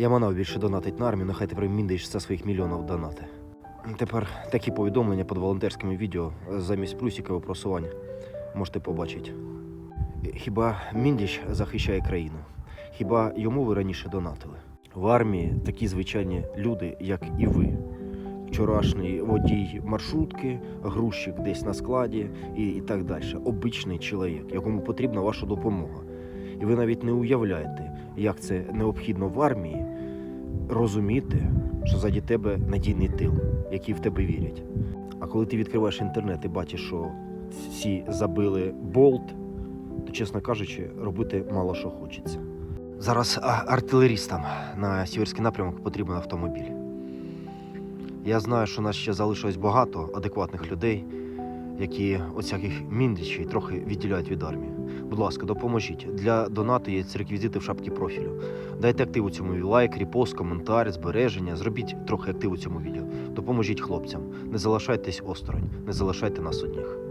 Я манав більше донатить на армію, нехай тепер міндиш за своїх мільйонів донати. Тепер такі повідомлення під волонтерськими відео замість плюсикового просування можете побачити. Хіба Міндіч захищає країну? Хіба йому ви раніше донатили? В армії такі звичайні люди, як і ви. Вчорашній водій маршрутки, грузчик десь на складі і, і так далі. Обичний чоловік, якому потрібна ваша допомога. І ви навіть не уявляєте, як це необхідно в армії розуміти, що заді тебе надійний тил, який в тебе вірять. А коли ти відкриваєш інтернет і бачиш, що всі забили болт, то, чесно кажучи, робити мало що хочеться. Зараз артилерістам на сіверський напрямок потрібен автомобіль. Я знаю, що нас ще залишилось багато адекватних людей, які оцяких міндичей трохи відділяють від армії. Будь ласка, допоможіть. Для донату є реквізити в шапці профілю. Дайте активу цьому відео, лайк, репост, коментар, збереження. Зробіть трохи активу цьому відео. Допоможіть хлопцям. Не залишайтесь осторонь, не залишайте нас одних.